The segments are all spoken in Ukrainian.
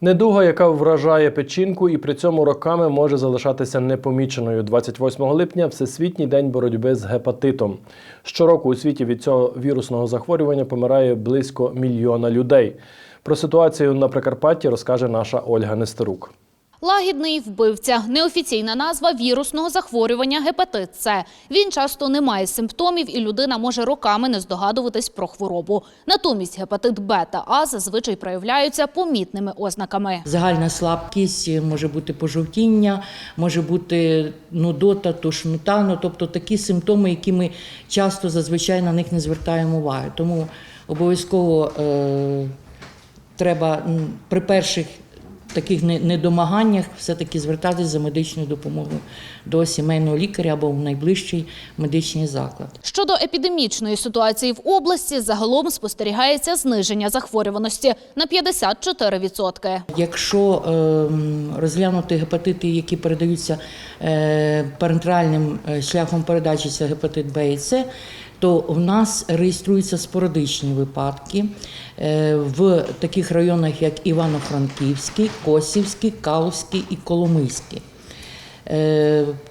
Недуга, яка вражає печінку і при цьому роками може залишатися непоміченою. 28 липня Всесвітній день боротьби з гепатитом. Щороку у світі від цього вірусного захворювання помирає близько мільйона людей. Про ситуацію на Прикарпатті розкаже наша Ольга Нестерук. Лагідний вбивця – неофіційна назва вірусного захворювання гепатит С. Він часто не має симптомів і людина може роками не здогадуватись про хворобу. Натомість гепатит Б та А зазвичай проявляються помітними ознаками. Загальна слабкість, може бути пожовтіння, може бути нудота, тошнота, ну, тобто такі симптоми, які ми часто зазвичай на них не звертаємо уваги. Тому обов'язково е, треба при перших таких недомаганнях все-таки звертатись за медичною допомогою до сімейного лікаря або в найближчий медичний заклад. Щодо епідемічної ситуації в області, загалом спостерігається зниження захворюваності на 54%. Якщо ем, розглянути гепатити, які передаються е, парентеральним е, шляхом передачі, це гепатит Б і С, то в нас реєструються спорадичні випадки е, в таких районах, як Івано-Франківський, Косівський, Калузький і Коломийський.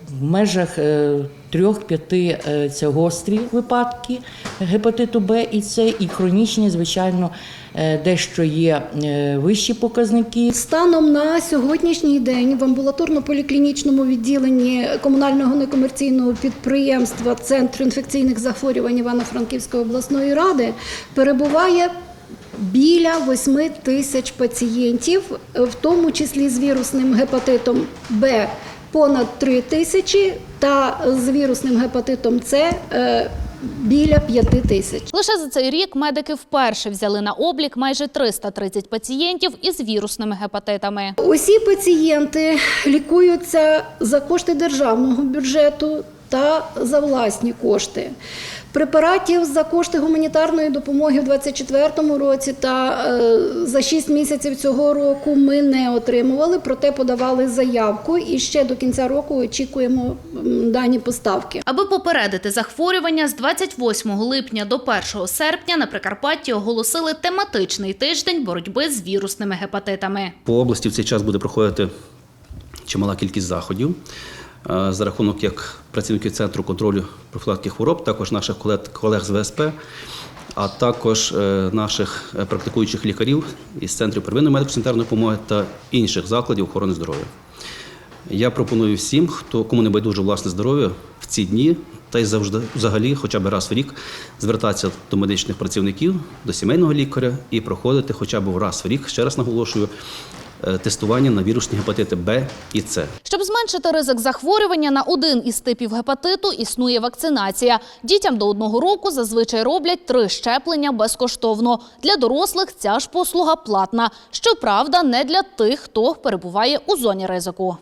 Е, В межах е, трьох-п'яти е, це гострі випадки гепатиту Б і С, і хронічні, звичайно, е, дещо є е, вищі показники. Станом на сьогоднішній день в амбулаторно-поліклінічному відділенні комунального некомерційного підприємства Центр інфекційних захворювань Івано-Франківської обласної ради перебуває біля 8 тисяч пацієнтів, в тому числі з вірусним гепатитом Б понад 3 тисячі та з вірусним гепатитом С е, біля 5 тисяч. Лише за цей рік медики вперше взяли на облік майже 330 пацієнтів із вірусними гепатитами. Усі пацієнти лікуються за кошти державного бюджету та за власні кошти. Препаратів за кошти гуманітарної допомоги в 2024 році та е, за 6 місяців цього року ми не отримували, проте подавали заявку і ще до кінця року очікуємо дані поставки. Аби попередити захворювання, з 28 липня до 1 серпня на Прикарпатті оголосили тематичний тиждень боротьби з вірусними гепатитами. По області в цей час буде проходити чимала кількість заходів. Е, За рахунок як працівників центру контролю профілактики хвороб, також наших колег, колег з ВСП, а також е, наших е, практикуючих лікарів із центрів первинної медико-санітарної допомоги та інших закладів охорони здоров'я. Я пропоную всім, хто кому не байдуже власне здоров'я в ці дні, та й завжди взагалі, хоча б раз в рік, звертатися до медичних працівників, до сімейного лікаря і проходити хоча б раз в рік, ще раз наголошую, тестування на вірусні гепатити Б і С. Щоб зменшити ризик захворювання на один із типів гепатиту, існує вакцинація. Дітям до одного року зазвичай роблять три щеплення безкоштовно. Для дорослих ця ж послуга платна. Щоправда, не для тих, хто перебуває у зоні ризику.